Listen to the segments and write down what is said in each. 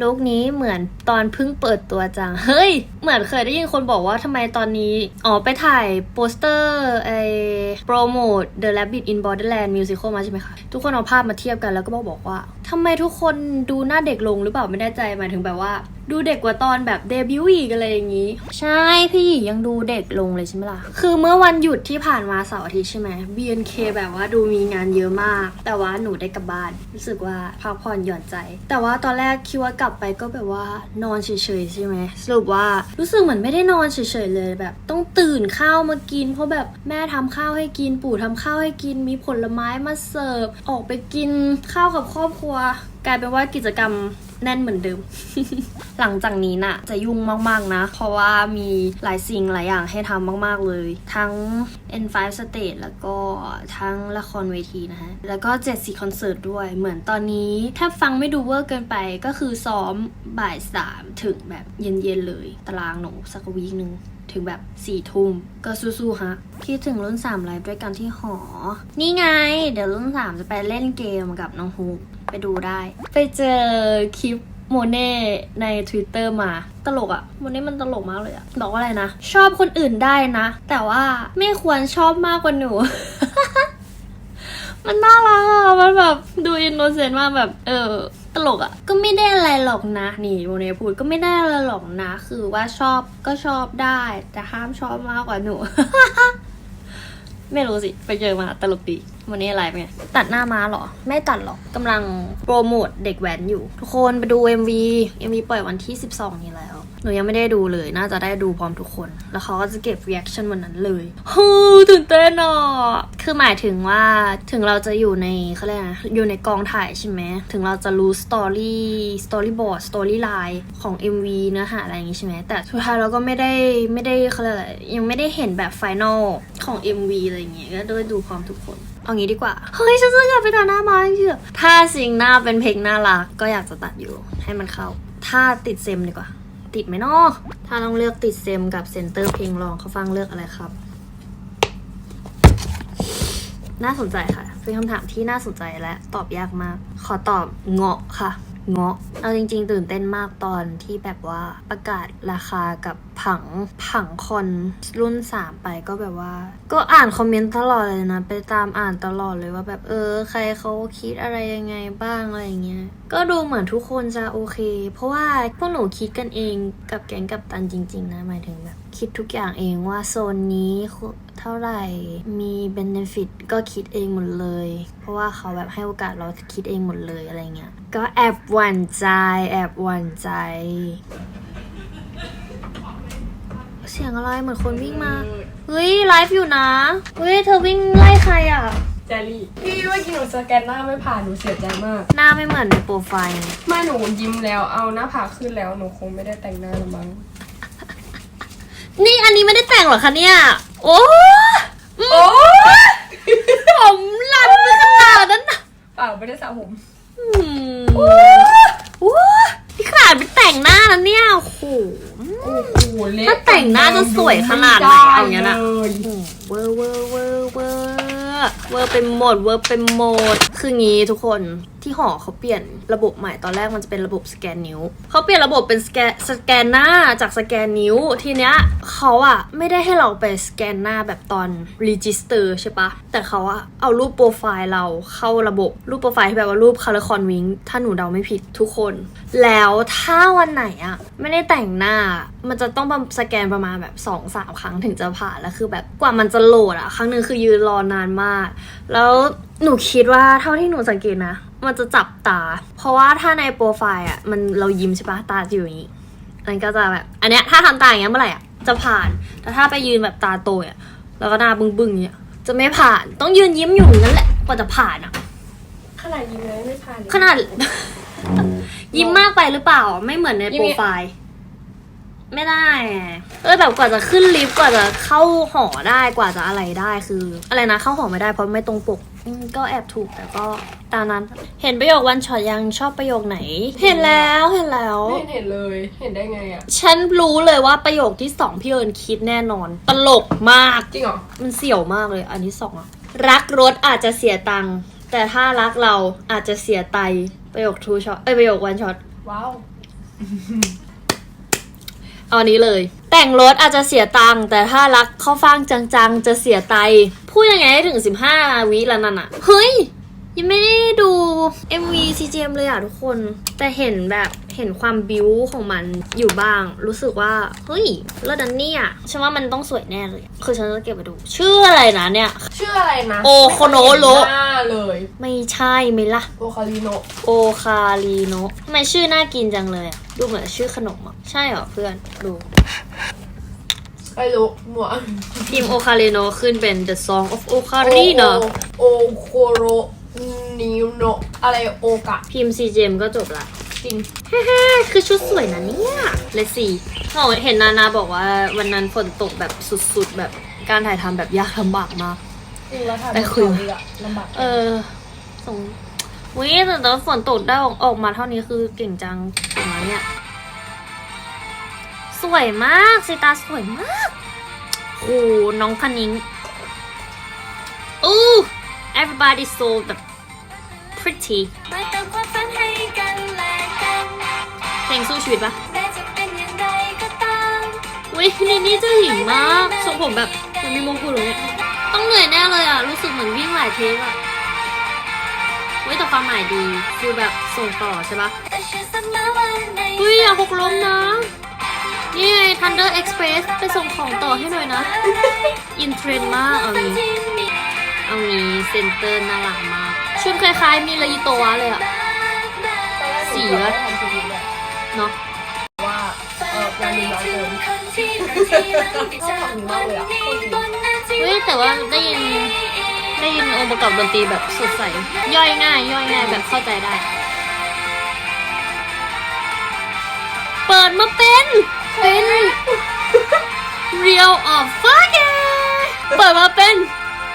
ลุคนี้เหมือนตอนเพิ่งเปิดตัวจัง เฮ้ย เหมือนเคยได้ยินคนบอกว่าทำไมตอนนี้ อ๋อ ไปถ่ายโปสเตอร์ไอโปรโมท The Rabbit in Borderland Musical มาใช่ไหมคะ ทุกคนเอาภาพมาเทียบกันแล้วก็บอกบอกว่า ทำไมทุกคนดูหน้าเด็กลงหรือเปล่าไม่แน่ใจหมายถึงแบบว่า ดูเด็กกว่าตอนแบบเดบิวต์อีกอะไรอย่างนี้ ใช่พี่ยังดูเด็กลงเลยใช่ไหมล่ะ คือเมื่อวันหยุดที่ผ่านมาเสาร์อาทิตย์ใช่ไหม BNK แบบว่าดูมีงานเยอะมาก แต่ว่าหนูได้กลับบ้าน รู้สึกว่าพักผ่อนหย่อนใจ แต่ว่าตอนแรกคิดว่ากลับไปก็แบบว่านอนเฉยๆใช่ไหมสรุปว่ารู้สึกเหมือนไม่ได้นอนเฉยๆเลยแบบ ต้องตื่นข้าวมากิน เพราะแบบแม่ทำข้าวให้กินปู่ทำข้าวให้กินมีผลไม้มาเสิร์ฟออกไปกินข้าวกับครอบครัวกลายเป็นว่ากิจกรรมแน่นเหมือนเดิม หลังจากนี้น่ะ จะยุ่งมาก ๆ นะ เพราะว่ามีหลายสิ่งหลายอย่างให้ทำมาก ๆ เลย ทั้ง N5 Stage แล้วก็ทั้งละครเวทีนะฮะ แล้วก็7สีคอนเสิร์ตด้วย เหมือนตอนนี้ถ้าฟังไม่ดูเวอร์เกินไปก็คือซ้อมบ่ายสามถึงแบบเย็น ๆ เลย ตารางหนูสักวีคหนึ่งถึงแบบสี่ทุ่มก็สู้ๆฮะคิดถึงรุ่น3ไลฟ์ด้วยกันที่หอ นี่ไง เดี๋ยวรุ่น 3 จะไปเล่นเกมกับน้องฮุก ไปดูได้ ไปเจอคลิปโมเน่ใน Twitter มา ตลกอะโมเน่มันตลกมากเลยอะบอกว่าอะไรนะ ชอบคนอื่นได้นะ แต่ว่าไม่ควรชอบมากกว่าหนู มันน่ารักอะมันแบบดูอินโนเซนต์มากแบบ เออตลกอะก็ไม่ได้อะไรหรอกนะนี่โมเน่พูดก็ไม่ได้อะไรหรอกนะ คือว่าชอบก็ชอบได้ แต่ห้ามชอบมากกว่าหนู ไม่รู้สิ ไปเจอมาตลกดี วันนี้อะไรเป็นไงตัดหน้าม้าเหรอ ไม่ตัดหรอกกำลังโปรโมทเด็กแว้นอยู่ ทุกคนไปดู MV MV ปล่อยวันที่ 12 นี้แล้ว หนูยังไม่ได้ดูเลย น่าจะได้ดูพร้อมทุกคน แล้วเขาก็จะเก็บ reaction วันนั้นเลยฮู้ตื่นเต้นอะคือหมายถึงว่าถึงเราจะอยู่ในเขาเรียกอะไรนะอยู่ในกองถ่ายใช่ไหมถึงเราจะรู้ story storyboard storyline ของ MV เนื้อหาอะไรอย่างงี้ใช่ไหมแต่สุดท้ายเราก็ไม่ได้ไม่ได้เขาเรียกยังไม่ได้เห็นแบบ final ของ MV อะไรอย่างเงี้ยก็ได้ดูพร้อมทุกคน เอางี้ดีกว่า เฮ้ย ฉันจะอยากไปตัดหน้ามาจริงถ้าสิงหน้าเป็นเพลงน่ารักก็อยากจะตัดอยู่ ให้มันเข้า ถ้าติดเซมดีกว่า ติดไหมนาะถ้าต้องเลือกติดเซมกับเซนเตอร์เพลงรองเขาฟังเลือกอะไรครับ น่าสนใจค่ะ เป็นคำถามที่น่าสนใจและตอบยากมาก ขอตอบเงาะค่ะ เงาะ เอาจริง ๆ ตื่นเต้นมากตอนที่แบบว่าประกาศราคากับผังผังคอนรุ่น 3 ไปก็แบบว่า ก็อ่านคอมเมนต์ตลอดเลยนะ ไปตามอ่านตลอดเลยว่าแบบเออ ใครเขาคิดอะไรยังไงบ้างอะไรอย่างเงี้ย ก็ดูเหมือนทุกคนจะโอเค เพราะว่าพวกหนูคิดกันเองกับแก๊งกับตันจริง ๆ นะหมายถึงแบบคิดทุกอย่างเองว่าโซนนี้เท่าไหร่ มีเบนฟิตก็คิดเองหมดเลย เพราะว่าเขาแบบให้โอกาสเราคิดเองหมดเลยอะไรเงี้ย ก็แอบหวั่นใจ แอบหวั่นใจ เสียงอะไรเหมือนคนวิ่งมา เฮ้ย ไลฟ์อยู่นะ เฮ้ย เธอวิ่งไล่ใครอะ แจลี่ พี่เมื่อกี้หนูสแกนหน้าไม่ผ่านหนูเสียใจมาก หน้าไม่เหมือนในโปรไฟล์เมื่อหนูยิ้มแล้วเอาหน้าผากขึ้นแล้วหนูคงไม่ได้แต่งหน้าละมั้ง นี่อันนี้ไม่ได้แต่งเหรอคะเนี่ย โอ้โอ้ผมลันไปขนาดนั้นนะเปล่าไม่ได้สระผมอืมว้า นี่ขนาดไปแต่งหน้าแล้วเนี่ยโอ้โห โอ้โหเละถ้าแต่งหน้าจะสวยขนาดไหนเอาอย่างนั้นอะ เลยเวอร์เวอร์เวอร์เวอร์เวอร์เป็นโหมดเวอร์เป็นโหมด คืองี้ทุกคน ที่หอเขาเปลี่ยนระบบใหม่ตอนแรกมันจะเป็นระบบสแกนนิ้วเขาเปลี่ยนระบบเป็นสแกนสแกนหน้าจากสแกนนิ้วทีเนี้ยเขาอะไม่ได้ให้เราไปสแกนหน้าแบบตอนรีจิสเตอร์ใช่ปะแต่เขาอะเอารูปโปรไฟล์เราเข้าระบบรูปโปรไฟล์ที่แบบว่ารูปคาร์คอนวิงถ้าหนูเดาไม่ผิดทุกคน แล้วถ้าวันไหนอะไม่ได้แต่งหน้ามันจะต้องสแกนประมาณแบบ2อสามครั้งถึงจะผ่านแล้วคือแบบกว่ามันจะโหลดอะครั้งหนึ่งคือยืนรอนานมาก แล้วหนูคิดว่าเท่าที่หนูสังเกตนะ มันจะจับตา เพราะว่าถ้าในโปรไฟล์อะมันเรายิ้มใช่ปะตาจะอยู่อย่างนี้มันก็จะแบบอันเนี้ยถ้าทำตาอย่างเงี้ยเมื่อไหร่อะจะผ่าน แต่ถ้าไปยืนแบบตาโตอะแล้วก็หน้าบึ้งๆอย่างเงี้ยจะไม่ผ่านต้องยืนยิ้มอยู่อย่างนั้นแหละกว่าจะผ่านอะขนาดยิ้มเลยไม่ผ่านเลยขนาด ยิ้มมากไปหรือเปล่า ไม่เหมือนในโปรไฟล์ไม่ได้อะเออแบบกว่าจะขึ้นลิฟต์กว่าจะเข้าหอได้กว่าจะอะไรได้คือ อะไรนะเข้าหอไม่ได้เพราะไม่ตรงปกอืม ก็แอบถูกแต่ก็ตามนั้น เห็นประโยควันช็อตยังชอบประโยคไหน เห็นแล้วเห็นแล้ว ไม่เห็นเลย เห็นได้ไงอะ ฉันรู้เลยว่าประโยคที่สองพี่เอิญคิดแน่นอน ตลกมาก จริงเหรอ มันเสี่ยวมากเลย อันที่สองอะรักรถอาจจะเสียตังค์แต่ถ้ารักเราอาจจะเสียไต ประโยคทูช็อตเอ้ยประโยควันช็อตว้าว เอาอันนี้เลย แต่งรถอาจจะเสียตังค์แต่ถ้ารักเข้าฟังจังๆ จะเสียไตพูดยังไงให้ถึง 15 วิแล้วนั่นอะเฮ้ย ยังไม่ได้ดู MV CGM เลยอะทุกคน แต่เห็นแบบเห็นความบิวของมันอยู่บ้าง รู้สึกว่า เฮ้ยเลิศนันเนี่ยฉันว่ามันต้องสวยแน่เลย คือฉันจะเก็บไปดู ชื่ออะไรนะเนี่ย ชื่ออะไรนะ โอโคโนโร หน้าเลย ไม่ใช่ไหมล่ะ โอคาริโนโอคาลีโนะทำไมชื่อน่ากินจังเลยอะดูเหมือนชื่อขนมอะใช่เหรอเพื่อน ดูไม่รู้หมัวทีมโอคาลีโนะขึ้นเป็น The Song of Ocarina โอโคโรนิโนอะไรโอกะพิมพ์ CGM ก็จบละ จริง ฮ่าๆคือชุดสวยนะเนี่ยเลยสี่เขาเห็นนานาบอกว่าวันนั้นฝนตกแบบสุดๆ แบบการถ่ายทำแบบยากลำบากมาก จริงแล้วทำไปคุยเขาดีอะลำบาก เออ ส่งวิแต่ตอนฝนตกได้ออกออกมาเท่านี้คือเก่งจังเก่งแล้วเนี่ย สวยมากสีตาสวยมากโอ้น้องคณิงอู้ everybody so แบบ pretty มาเติมความฝันให้กันและกันเพลงสู้ชีวิตปะแม้จะเป็นอย่างไรก็ตามวินี่นี่เจะหญิงมากทรงผมแบบมันมีมงกุฎเลยเนี่ยต้องเหนื่อยแน่เลยอะ รู้สึกเหมือนวิ่งหลายเทปอะ เว้ยแต่ความหมายดีคือแบบส่งต่อใช่ปะแต่เชื่อเสมอว่าในเฮ้ยอย่าหกล้มนะ นี่ไง Thunder Express ไปส่งของต่อให้หน่อยนะ อินเทรนด์มากเอางี้ที่มีเอางี้เซนเตอร์น่ารักมาก ชุดคล้ายๆ มีลายิโตะเลยอะสีวะทำชีวิตเลยเนาะว่าเอองานมีน้อยเกินคนที่รักที่รักจากวันนี้บนหน้าที่เฮ้ยแต่ว่าได้ยิน ได้ยินองค์ประกอบดนตรีแบบสดใส ย่อยง่าย ย่อยง่ายแบบเข้าใจได้ เปิดมาเป็นเป็น Real of Fire เปิดมาเป็น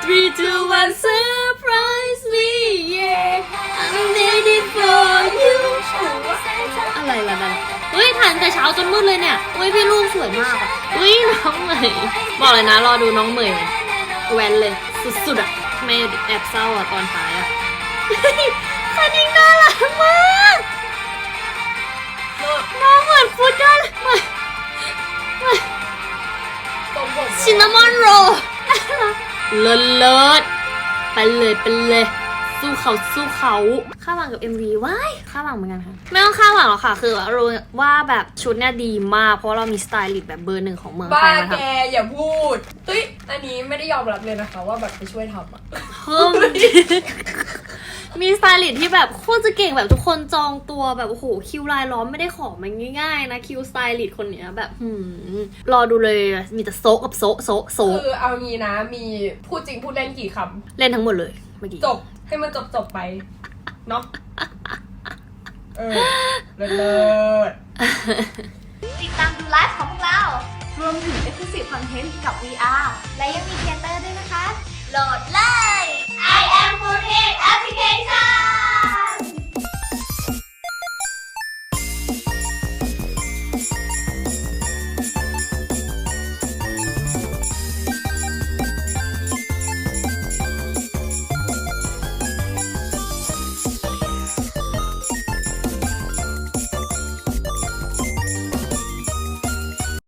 three two one surprise me yeah I'm ready for you อะไรล่ะนั่นเฮ้ยถ่ายตั้งแต่เช้าจนมืดเลยเนี่ยเฮ้ยพี่ลูกสวยมากอะเฮ้ยน้องเหมยบอกเลยนะรอดูน้องเหมยแวนเลย สุดๆอะ ทำไม่แอบเศร้าอะตอนท้ายอะเฮ้ยคันยิงน่ารักมากน้องเหมือนฟุตได้เลยเหมือนเหมือนตรงผมชินนามอนโรลเลิศเลิศไปเลยไปเลย สู้เขาสู้เขาคาดหวังกับ MV ว้ายคาดหวังเหมือนกันค่ะ ไม่ต้องคาดหวังหรอกค่ะ คือรู้ว่าแบบชุดเนี่ยดีมาก เพราะเรามีสไตลิสต์แบบเบอร์หนึ่งของเมืองบ้าไทยมาแกทำอย่าพูดเฮ้ยอันนี้ไม่ได้ยอมรับเลยนะคะ ว่าแบบไปช่วยทำอะเพิ่ม มีสไตลิสต์ที่แบบโคตรจะเก่งแบบทุกคนจองตัวแบบโอ้โหคิวลายล้อมไม่ได้ของมันง่ายๆนะคิวสไตลิสต์คนเนี้ยแบบหืมรอดูเลยมีแต่โซะกับโซะโซะโซะคือเอางี้นะมีพูดจริงพูดเล่นกี่คเล่นทั้งหมดเลยเมื่อกี้ำจบ ให้มันจบจบๆไป เนาะเออเลิศเลิศติดตามดูไลฟ์ของพวกเรา รวมถึง Exclusive Content กับ VR และยังมีเทเตอร์ด้วยนะคะ โหลดเลย I am 4 8